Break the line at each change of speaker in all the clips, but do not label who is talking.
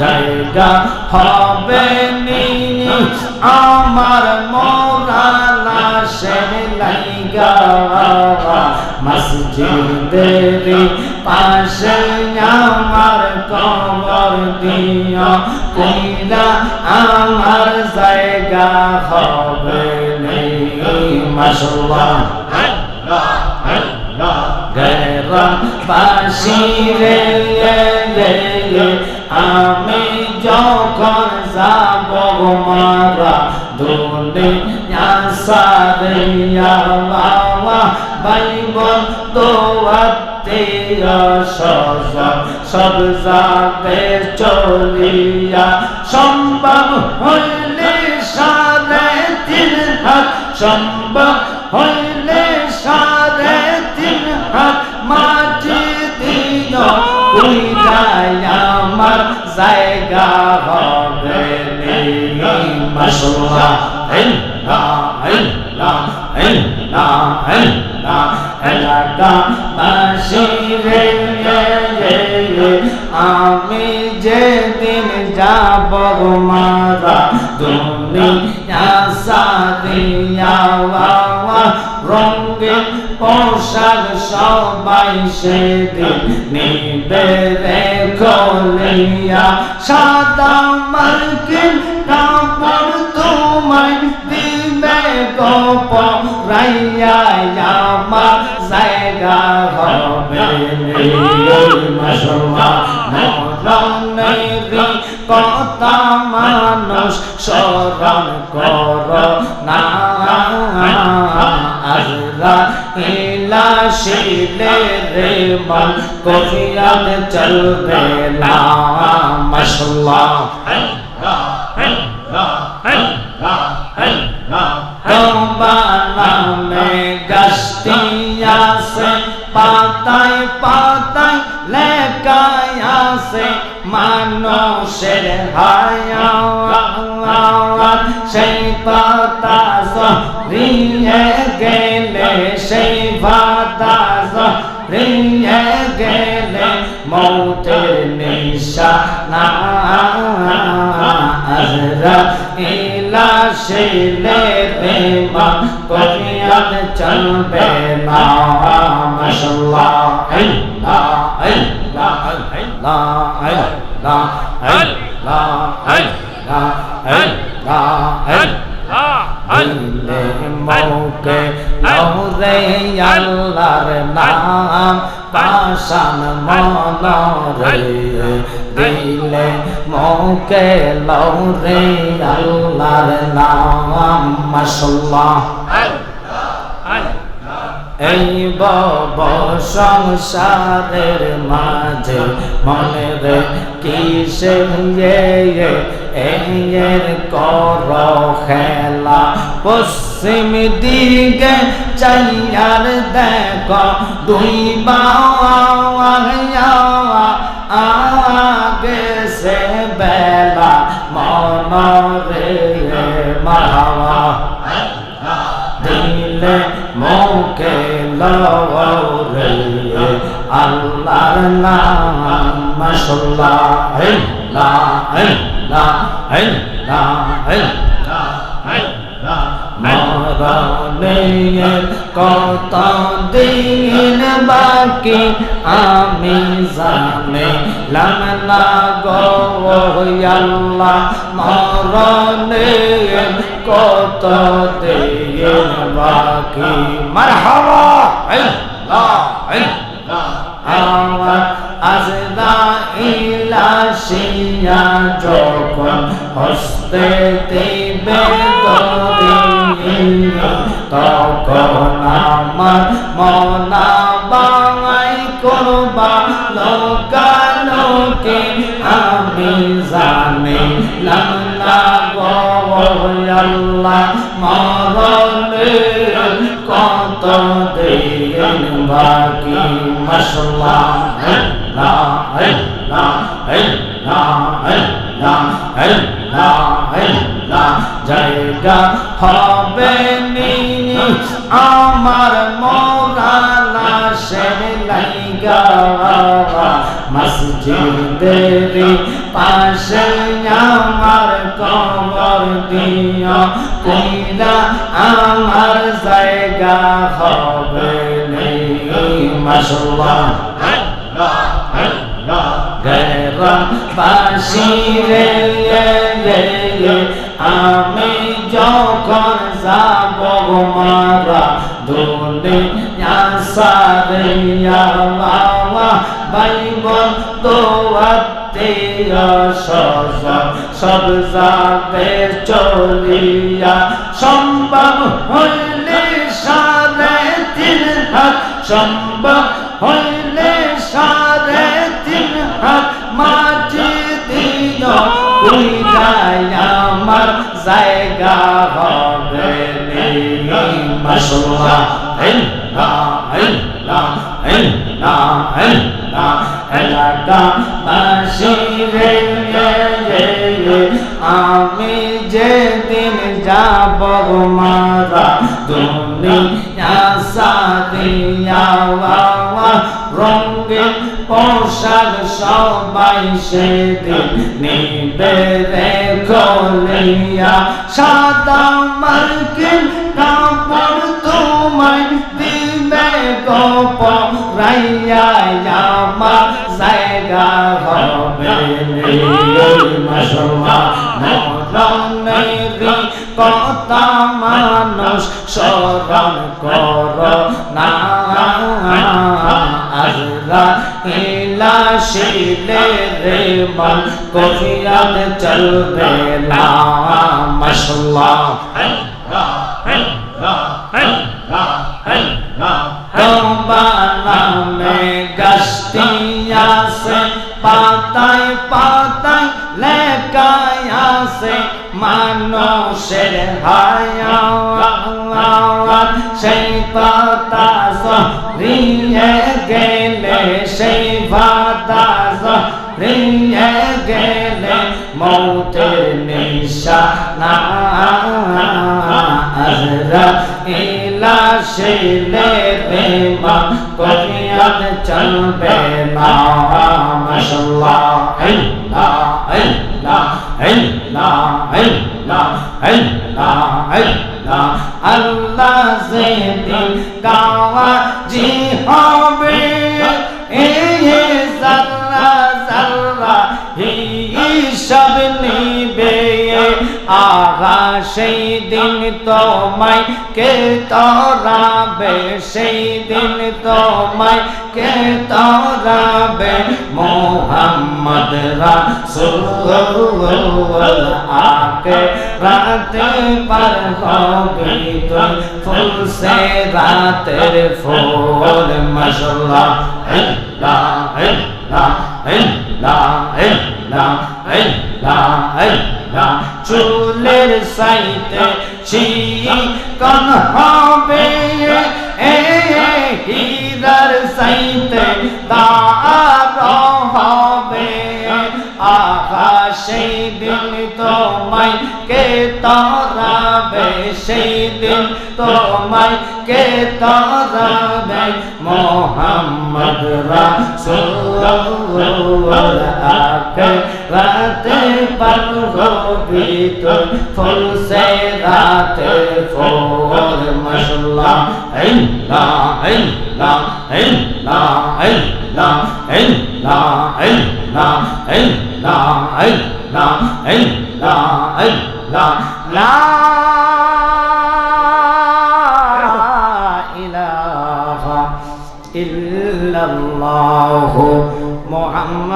জায়গা হবে আমার মোরা লাশের লাইগা। মসজিদের পাশে আমার কবর দিয়া কইলা, আমার জায়গা হবে নি মাশাআল্লাহ। গেরা বাসি রে আমি যখন যাব মারা দুনিয়া সারিয়া বাবা বাইব দোয়াতে সজা সব যাবে চলিয়া। সম্ভব হইলে সারে তিন সম্ভব হইলে জায়গায় আমার জায়গা হবে মশলা। আমি যেদিন যাব মারা তুমি সাদিয়া রঙে পোশাক সবাই সেদিন নিবে রে খলিয়া সাদা মার্কিন কাপড় তোমায় দিবে গোপ রাইয়া, আমার জায়গা হবে মরণেরি কথা মানুষ স্মরণ কর না। হিলা শিলে রে মন কফিয়াত চলবে না মশলা নামে গস্তিয়া সে পাতায় পাতায় লেকায়া সে মানুষের হায়া সেই পাতা সহ শিলে প্রেমা কবিয়াত চলবে না মাশাআল্লাহ আল্লাহ আল্লাহ আল্লাহ আল্লাহ আল্লাহ আল্লাহ আল্লাহ দিলে মৌকে লহরে আল্লাহর নাম পাশান মনরে দিলে মৌকে লহরে আল্লাহর নাম মাশাআল্লাহ। এই বব সংসারের মাঝে মনে রে কিসে এর কর খেলা? পশ্চিম দিকে চাইয়ার দেখ দুই আগে সে বেলা মনরে মাহাওয়া দিলে মৌকে লরে আল্লাহর নাম মাশাআল্লাহ লা লা লা লা মরণের কত দিন বাকি আমি জানে। লামনা গো আল্লাহ মরণের কত দিন বাকি। মারহাবা। আল্লাহ। আমার আজদা ইলাশিয়া যখন হস্তে দিবে তখন আমার মনা বাঙাই করবা লোকালোকে আমি জানি লাল্লা আল্লাহ মরণে কত দিন বাকি মশলা লা লা লা লা লা জায়গা হবে আমার মোরালা সে লাইগা। মসজিদের পাশে আমার কবর দিয়া কইলা, আমার জায়গা হবে নেই মাশাআল্লাহ। বাসি রে আমি যখন যাব মারা দুনিয়া সারিয়া বাবা বাইব দোয়াতে সজ যাবে চলিয়া। সম্ভব হইলে সারে তিন হাত, সম্ভব হইলে মাশাআল্লাহ এলাকা বাসিরে আমি যেদিন যাব মারা রঙে পোশাক সবাই সেদিন সাদা মার্কিন কাপড় তোমায় দিবে গোপ রাইয়া আমার জায়গা হবে মরণের কথা মানুষ স্মরণ কর না আল্লাহ ইলা শিলে রে মন কফিয়াত চলবে না মাশাআল্লাহ নামে গাছটি আসে পাতায় পাতায় লেখায় আসে মানুষের হায়াত সেই পাতা সরিয়ে গেলে লাশিলে বেমা কলিয়াত চলবে না, মাশাল্লাহ আল্লাহ আল্লাহ আল্লাহ আল্লাহ আল্লাহ আল্লাহ আল্লাহ সেদিন কাওয়া জি হবে, এই জাল্লা জাল্লা, এই সব আগা সেই দিন তোমায় কে তরাবে? সেই দিন তোমায় কে তরাবে? মোহাম্মদ রাসূল আকে রাতে পার হবি তুই ফুল, সে রাতের ফুল, মাশাআল্লাহ। ইল্লা ইল্লা ইল্লা ইল্লা ইল্লা ইল্লা চুলের সাইতে চিকন হবে হীরার সাইতে দার হবে আহা সেই দিন তোমায় কে তরাবে, সেই দিন তোমায় কে তরাবে। নাই মোহাম্মদ রাসূলুল্লাহ রাতে পারগবিত ফুল সে রাতে ফুল মশলা ইল্লা ইল্লা ইল্লা ইল্লা ইল্লা ইল্লা ইল্লা ইল্লা ইল্লা ইল্লা লা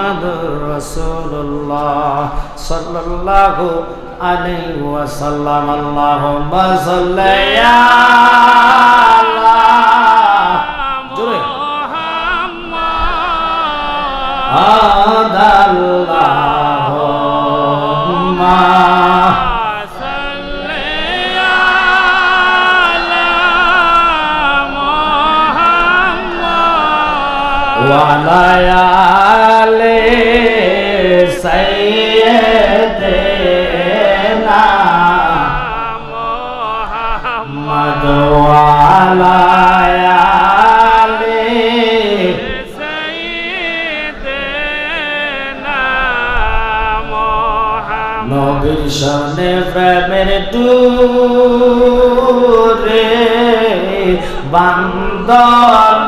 মুহাম্মাদুর রাসূলুল্লাহ সাল্লাল্লাহু আলাইহি ওয়াসাল্লাম আল্লাহুম্মা সাল্লি আলা জোরে আদাল্লাহুম্মা ওয়ালায়ালে সাইয়েদেনা মুহাম্মদ ওয়ালায়ালে সাইয়েদেনা মুহাম্মদ নবীর শানে প্রেমের দূরে বান্দর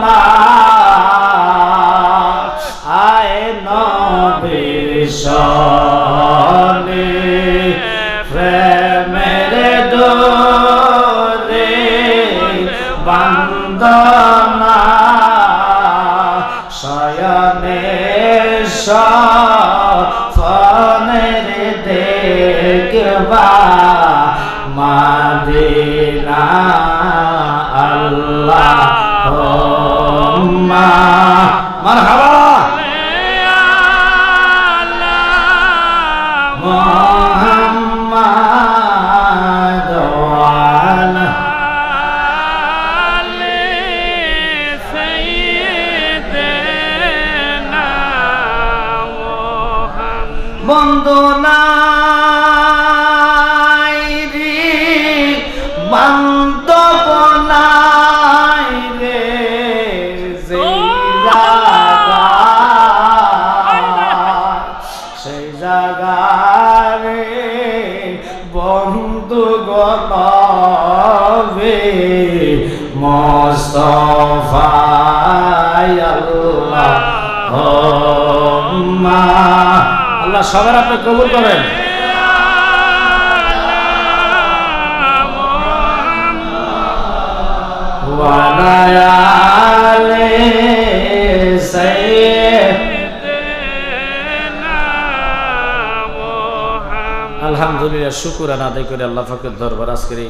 বান্ধব নাই রে সেই সেই জায়গারে বন্ধু গলবে মস্তফায় আল্লাহ। আল্লাহ সবার আপনি কবুল করেন। আলহামদুলিল্লাহ শুকুর আদায় করে আল্লাহ ফাকের দরবার। আজকের